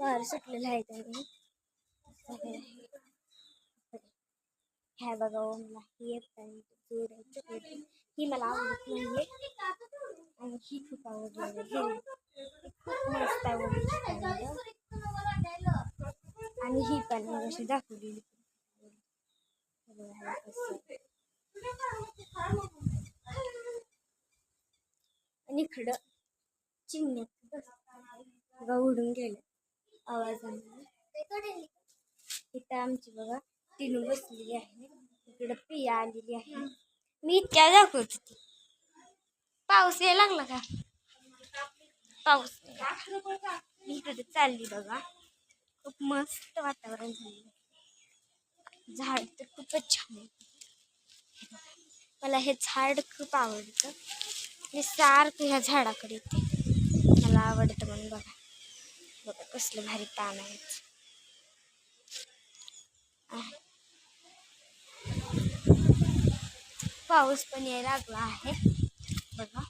वार सुटलेलं आहे त्यांनी ह्या बघा मला ही एक दूर आहे ही मला आवडत नाहीये. आणि ही खूप आवडली खूप मस्त आवडली आणि ही पण मग अशी दाखवलेली. आणि इकडं चिमण्यात उडून गेलं. आवाजाने इथं आमची बघा टिनू बसलेली आहे. इकडं पिया आलेली आहे. मी इतक्या दाखवत होती पाऊस यायला लागला का? पाऊस. मी इकडे चालली बघा. खूप मस्त वातावरण झालं झाड तर खूपच छान आहे. मला हे झाड खूप आवडतं. मी सारखं ह्या झाडाकडे येते. मला आवडतं म्हणून बघा. कसलं भारी पान आहे पाऊस पण यायला लागला आहे. बघा.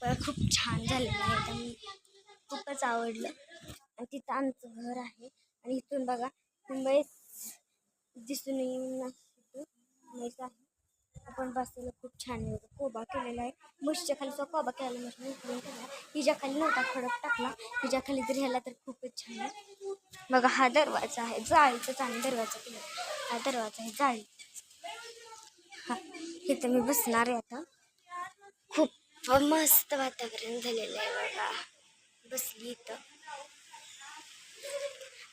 पण खूप छान झालेलं आहे. त्यामुळे खूपच आवडलं. आणि तिथं आमचं घर आहे. आणि इथून बघा मुंबईच दिसून येईल आहे. आपण बसायला खूप छान आहे. कोबा केलेला आहे. म्हशीच्या खाली जो कोबा केलेला म्हशी उकळून केला. हिच्या खाली नव्हता खडक टाकला. हिच्या खाली जर ह्याला तर खूपच छान आहे. बघा हा दरवाजा आहे. जाळीचाच आम्ही दरवाजा केला हा दरवाजा आहे जाळी. हा इथं मी बसणार आहे आता. खूप मस्त वातावरण झालेलं आहे बघा. बसली इथं.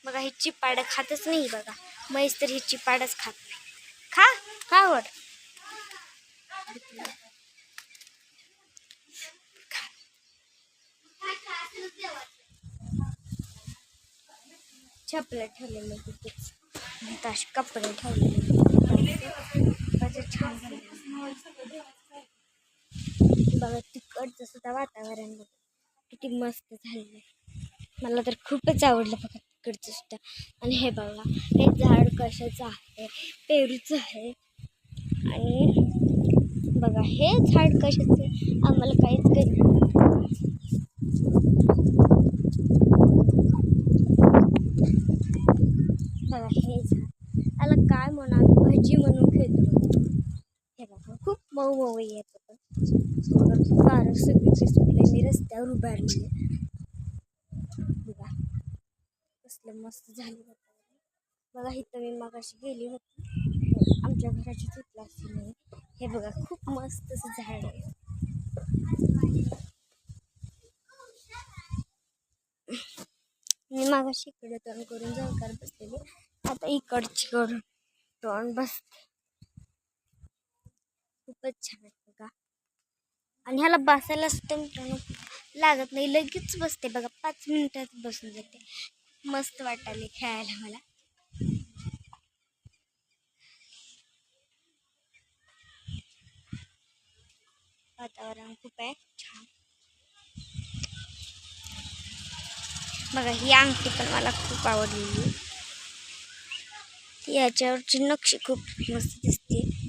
बघा ही चिपाड खातच नाही बघा. म्हैस तर ही चिपाडच खात नाही. खा खा वर चपला ठेवलेलं तिथेच इथं असे कपडे ठेवलेले छान झालं. बघा तिकडचं सुद्धा वातावरण बघा. किती मस्त झालेलं आहे. मला तर खूपच आवडलं बघा तिकडचं सुद्धा. आणि हे बघा हे झाड कशाचं आहे? पेरूचं आहे. आणि बघा हे झाड कशाचं आम्हाला काहीच काही बघा हे झाड त्याला काय म्हणू आम्ही भजी म्हणून खेळतो. हे बघा खूप मऊ मऊ येत होतं बघा कार सुटले मी रस्त्यावर उभारली म्हणजे. बघा. कसलं मस्त झालं होतं बघा इथं मी मगाशी गेली होती. आमच्या घराची तिथलं असेल नाही. हे बघा खूप मस्त असं झाड आहे. मी मागाशी इकडे तोंड करून जळकार बसलेली. आता इकडची करून. तोंड बसते खूपच छान आहे बघा. आणि ह्याला बसायला सुद्धा मित्रांनो लागत नाही. लगेच बसते बघा. पाच मिनिटात बसून जाते. मस्त वाटायला खेळायला मला वातावरण खूप आहे. छान. बघा ही अंगठी पण मला खूप आवडलेली याच्यावरची नक्षी खूप मस्त दिसते.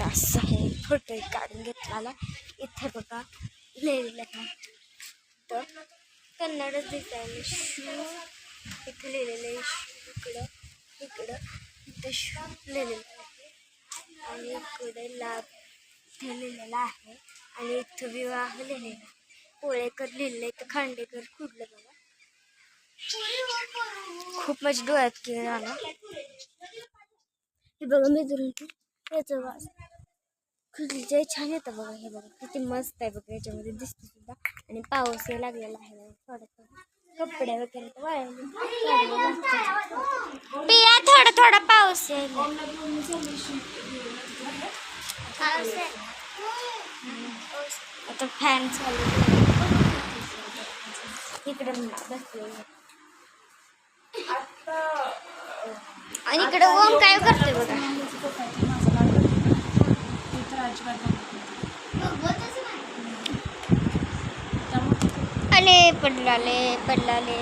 काही तास आहे फोटो काढून घेतलेला. इथे बघा लिहिलेलं आहे. तर कन्नडच दिसायला शू इथे लिहिलेलं आहे. शू इकडं इकडं. इथं शू लिहिलेलं आहे. आणि इकडे लाभ इथे लिहिलेला आहे. आणि इथं विवाह लिहिलेला आहे. पोळेकर लिहिलेलं इथं खांडेकर खुडलं बघा. खूप माझ्या डोळ्यात केळ आला. हे बघा मी धरून याचं वास. खुर्ची छान येतं बघा हे बघा किती मस्त आहे बघा याच्यामध्ये दिसते सुद्धा. आणि पाऊसही लागलेला आहे बघा थोडं थोडं. कपडे वगैरे पिया थोडा थोडा पाऊस आहे. आता फॅन चालू इकडे बसले आणि इकडे ओम काय करते बघा? आले पडलाले पडलाले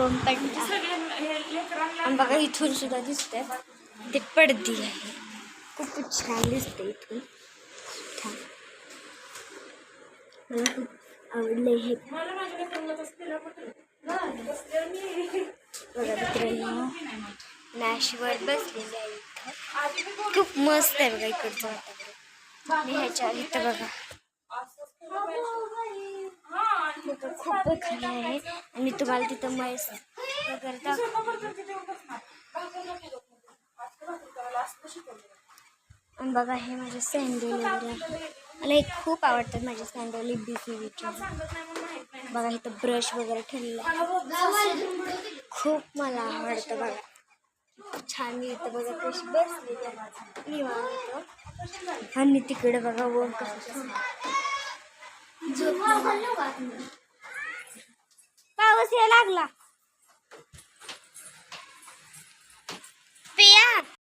ओम पडला बघा इथून सुद्धा दिसतंय. ते पडदी आहे. खूप छान दिसते इथून. छान. मला खूप आवडले हे. बघा मित्रांनो नॅशवर बसलेले आहे इथं. खूप मस्त आहे बघा इकडचं ह्याच्या इथं बघा. तिथं खूप खाली आहे. आणि तुम्हाला तिथं म्हैस वगैरे आणि बघा हे माझे सँडल वगैरे. मला हे खूप आवडतात माझे सँडल बी सी बघा इथं ब्रश वगैरे ठेवलेलं खूप मला आवडतं बघा. छान इथं बघा कशी बसलेली निवांत आणि तिकडे बघा वर कसं पाऊस यायला लागला. पिया